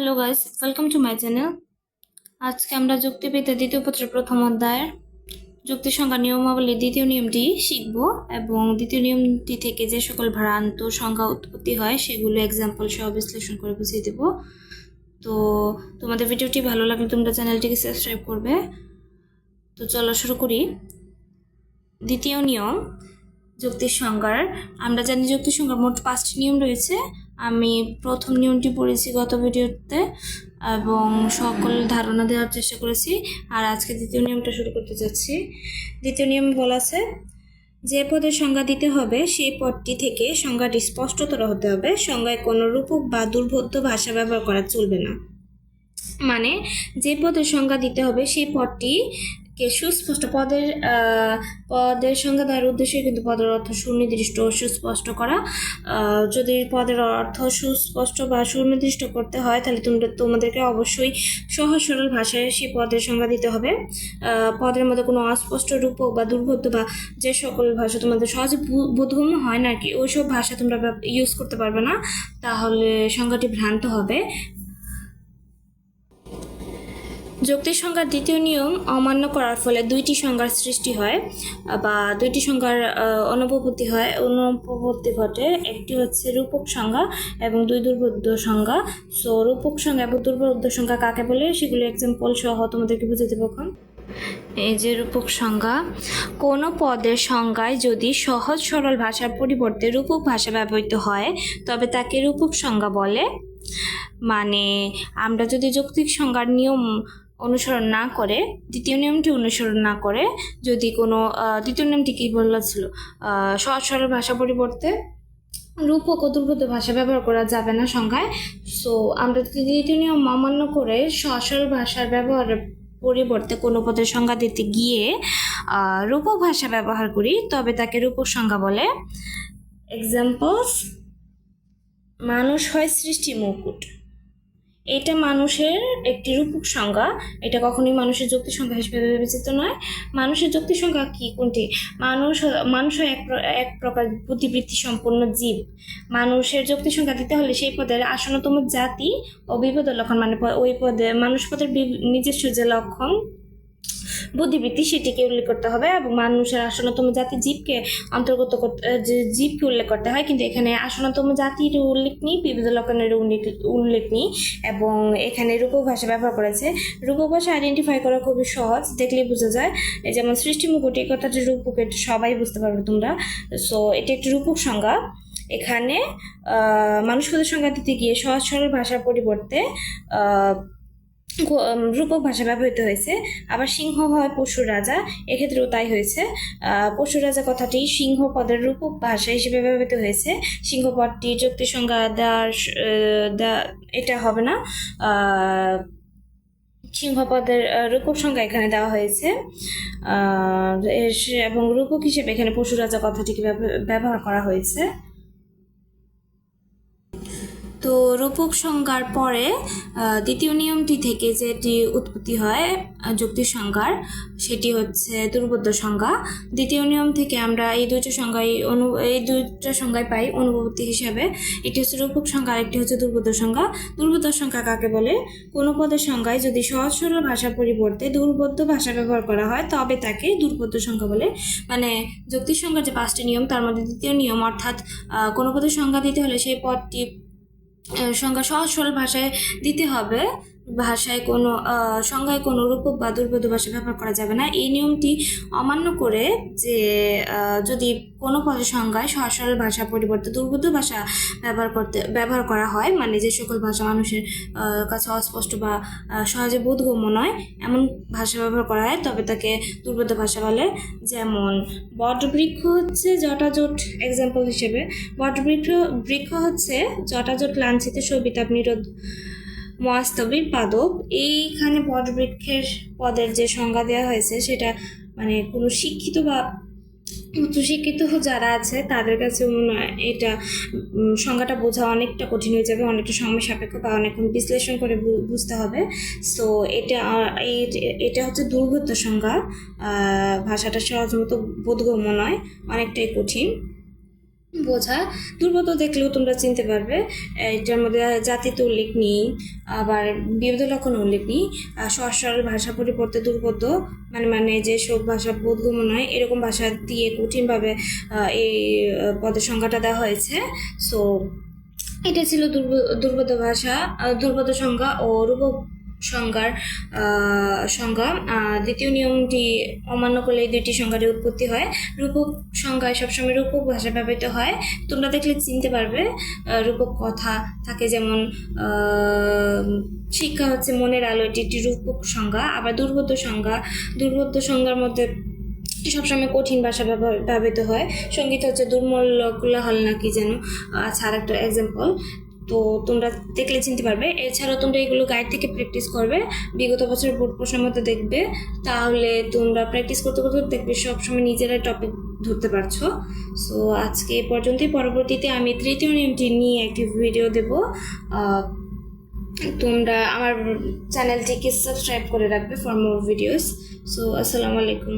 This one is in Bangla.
Hello guys welcome to my channel আজকে আমরা যুক্তিবিদ্যা দ্বিতীয় পত্রের প্রথম অধ্যায়ের যুক্তি সংখ্যা নিয়মাবলী দ্বিতীয় নিয়মটি শিখব এবং দ্বিতীয় নিয়মটি থেকে যে সকল ভ্রান্ত সংখ্যা উৎপত্তি হয়, সেগুলো এক্সাম্পল সহ বিশ্লেষণ করে বুঝিয়ে দেব। তো তোমাদের ভিডিওটি ভালো লাগলে তোমরা চ্যানেলটিকে সাবস্ক্রাইব করবে। তো চলো শুরু করি। দ্বিতীয় নিয়ম যুক্তির সংজ্ঞার আমরা জানি যুক্তির সংজ্ঞার মোট পাঁচটি নিয়ম রয়েছে। আমি প্রথম নিয়মটি পড়েছি গত ভিডিওতে এবং সকল ধারণা দেওয়ার চেষ্টা করেছি। আর আজকে দ্বিতীয় নিয়মটা শুরু করতে যাচ্ছি। দ্বিতীয় নিয়ম বলা আছে যে পদের সংজ্ঞা দিতে হবে, সেই পদটি থেকে সংজ্ঞাটি স্পষ্টতর হতে হবে। সংজ্ঞায় কোনো রূপক বা দুর্বোধ্য ভাষা ব্যবহার করা চলবে না। মানে যে পদের সংজ্ঞা দিতে হবে, সেই পদটি কে সুস্পষ্ট পদের পদের সংজ্ঞা দেওয়ার উদ্দেশ্যে কিন্তু পদের অর্থ সুনির্দিষ্ট ও সুস্পষ্ট করা। যদি পদের অর্থ সুস্পষ্ট বা সুনির্দিষ্ট করতে হয়, তাহলে তোমরা, তোমাদেরকে অবশ্যই সহজ সরল ভাষায় সেই পদের সংজ্ঞা দিতে হবে। পদের মধ্যে কোনো অস্পষ্ট রূপক বা দুর্বোধ্য বা যে সকল ভাষা তোমাদের সহজে বোধগম্য হয় না কি, ওইসব ভাষা তোমরা ইউজ করতে পারবে না। তাহলে সংজ্ঞাটি ভ্রান্ত হবে। যুক্তির সংজ্ঞার দ্বিতীয় নিয়ম অমান্য করার ফলে দুইটি সংজ্ঞার সৃষ্টি হয়, বা দুইটি সংজ্ঞার অনুপপত্তি হয়। অনুপপত্তি ঘটে, একটি হচ্ছে রূপক সংজ্ঞা এবং দুই দুর্বোধ্য সংজ্ঞা। সো রূপক সংজ্ঞা এবং দুর্বোধ্য সংজ্ঞা কাকে বলে? সেগুলো এক্সাম্পল সহ তোমাদেরকে বুঝে দেবো এখন। এই যে রূপক সংজ্ঞা, কোনো পদের সংজ্ঞায় যদি সহজ সরল ভাষার পরিবর্তে রূপক ভাষা ব্যবহৃত হয়, তবে তাকে রূপক সংজ্ঞা বলে। মানে আমরা যদি যৌক্তিক সংজ্ঞার নিয়ম অনুসরণ না করে, দ্বিতীয় নিয়মটি অনুসরণ না করে যদি কোনো দ্বিতীয় নিয়মটি কী বলেছিল সহজ সরল ভাষা পরিবর্তে রূপক ও দুর্বোধ্য ভাষা ব্যবহার করা যাবে না সংজ্ঞায়। সো আমরা যদি দ্বিতীয় নিয়ম অমান্য করে সহজ ভাষার ব্যবহারের পরিবর্তে কোনো পদের সংজ্ঞা দিতে গিয়ে রূপক ভাষা ব্যবহার করি, তবে তাকে রূপক সংজ্ঞা বলে। এক্সাম্পলস মানুষ হয় সৃষ্টি মুকুট। এটা মানুষের একটি রূপক সংজ্ঞা। এটা কখনোই মানুষের যুক্তি সংখ্যা হিসেবে বিবেচিত নয়। মানুষের যুক্তি সংখ্যা কি? কোনটি? মানুষ মানুষ এক এক প্রকার বুদ্ধিবৃত্তি সম্পন্ন জীব। মানুষের যুক্তি সংখ্যা দিতে হলে সেই পদের আসন্নতম জাতি ও বিপদের লক্ষণ মানে ওই পদে মানুষ পদের নিজস্ব যে লক্ষণ বুদ্ধিবৃত্তি সেটিকে উল্লেখ করতে হবে এবং মানুষের আসনতম জাতি জীবকে অন্তর্গত করতে জীবকে উল্লেখ করতে হয়। কিন্তু এখানে আসনতম জাতির উল্লেখ নেই বিবিধ লক্ষণের উল্লেখ নেই এবং এখানে রূপক ভাষা ব্যবহার করেছে। রূপক ভাষা আইডেন্টিফাই করা খুবই সহজ দেখলেই বোঝা যায়। যেমন সৃষ্টি মুকুট এই রূপক এটা সবাই বুঝতে পারবে তোমরা। সো এটি একটি রূপক সংজ্ঞা। এখানে আহ, মানুষ পদের সংজ্ঞা দিতে গিয়ে সহজ সরল ভাষার পরিবর্তে রূপক ভাষা ব্যবহৃত হয়েছে। আবার সিংহ হয় পশুর রাজা এক্ষেত্রেও তাই হয়েছে। পশুর রাজা কথাটি সিংহ পদের রূপক ভাষা হিসেবে ব্যবহৃত হয়েছে। সিংহ পদটি যুক্তি সংজ্ঞা দেওয়ার দেওয়া- এটা হবে না। আহ, সিংহ পদের রূপক সংজ্ঞা এখানে দেওয়া হয়েছে। এবং রূপক হিসেবে এখানে পশু রাজা কথাটিকে ব্যব- ব্যবহার করা হয়েছে। তো রূপক সংজ্ঞার পরে দ্বিতীয় নিয়মটি থেকে যেটি উৎপত্তি হয় আহ, যুক্তির সংজ্ঞার সেটি হচ্ছে দুর্বোধ্য সংজ্ঞা। দ্বিতীয় নিয়ম থেকে আমরা এই দুইটা সংজ্ঞায় অনু এই দুইটা সংজ্ঞায় পাই অনুপপত্তি হিসাবে। একটি হচ্ছে রূপক সংজ্ঞা আর একটি হচ্ছে দুর্বোধ্য সংজ্ঞা। দুর্বোধ্য সংখ্যা কাকে বলে? কোনো পদের সংজ্ঞায় যদি সহজ সরল ভাষার পরিবর্তে দুর্বোধ্য ভাষা ব্যবহার করা হয় তবে তাকে দুর্বোধ্য সংখ্যা বলে। মানে যুক্তির সংখ্যার যে পাঁচটি নিয়ম তার মধ্যে দ্বিতীয় নিয়ম অর্থাৎ কোনো পদের সংজ্ঞা দিতে হলে সেই পদটি সংজ্ঞা সহজ সরল ভাষায় দিতে হবে। ভাষায় কোনো সংজ্ঞায় কোনো রূপক বা দুর্বোধ্য ভাষা ব্যবহার করা যাবে না। এই নিয়মটি অমান্য করে যে যদি কোনো পদের সংজ্ঞায় সহজ সরল ভাষার পরিবর্তে দুর্বোধ্য ভাষা ব্যবহার করতে, ব্যবহার করা হয় মানে যে সকল ভাষা মানুষের কাছে অস্পষ্ট বা সহজে বোধগম্য নয়, এমন ভাষা ব্যবহার করা হয়, তবে তাকে দুর্বোধ্য ভাষা বলে। যেমন, বটবৃক্ষ হচ্ছে জটাজট এক্সাম্পল হিসেবে। বটবৃক্ষ, বৃক্ষ হচ্ছে জটাজট লাঞ্ছিত সবিতাপ নিরোধ। মহাস্তবীর পাদপ। এইখানে বটবৃক্ষের পদের যে সংজ্ঞা দেওয়া হয়েছে, সেটা মানে কোনো শিক্ষিত বা উচ্চশিক্ষিত যারা আছে, তাদের কাছে এটা সংজ্ঞাটা বোঝা অনেকটা কঠিন হয়ে যাবে, অনেকটা সময় সাপেক্ষ বা অনেকক্ষণ বিশ্লেষণ করে বুঝতে হবে। সো এটা এটা হচ্ছে দুর্বোধ্য সংজ্ঞা। ভাষাটা সহজমতো বোধগম্য নয়, অনেকটাই কঠিন। বোঝা দুর্বোধ্য দেখলেও তোমরা চিনতে পারবে। এটার মধ্যে জাতিতে উল্লেখ নেই আবার বিবিধ লক্ষণ উল্লেখ নেই। সরল ভাষা পরিবর্তে দুর্বোধ্য মানে মানে যে সব ভাষা বোধগম্য নয় এরকম ভাষা দিয়ে কঠিনভাবে এই পদের সংখ্যাটা দেওয়া হয়েছে। সো এটা ছিল দুর্ব- দুর্বোধ্য ভাষা আহ, সংজ্ঞা ও রূপক সংজ্ঞার সংজ্ঞা দ্বিতীয় নিয়মটি অমান্য করলে এই দুইটি সংজ্ঞার উৎপত্তি হয়। রূপক সংজ্ঞায় সবসময় রূপক ভাষা ব্যবহৃত হয়। তোমরা দেখলে চিনতে পারবে রূপক কথা থাকে যেমন শিক্ষা হচ্ছে মনের আলো, এটি একটি রূপক সংজ্ঞা। আবার দুর্বোধ্য সংজ্ঞা, দুর্বোধ্য সংজ্ঞার মধ্যে সবসময় কঠিন ভাষা ব্যবহৃত হয়। সংগীত হচ্ছে দুর্মূল্য কোলাহল নাকি যেন? আচ্ছা আর একটা এক্সাম্পল তো তোমরা দেখলে চিনতে পারবে। এছাড়াও তোমরা এগুলো গাইড থেকে প্র্যাকটিস করবে, বিগত বছর বোর্ড প্রশ্নের মধ্যে দেখবে। তাহলে তোমরা প্র্যাকটিস করতে করতে দেখবে সবসময় নিজেরাই টপিক ধরতে পারছ। সো আজকে এ পর্যন্তই। পরবর্তীতে আমি তৃতীয় নিয়মটি নিয়ে একটি ভিডিও দেব। তোমরা আমার চ্যানেলটিকে সাবস্ক্রাইব করে রাখবে ফর মোর ভিডিওস সো আসসালামু আলাইকুম।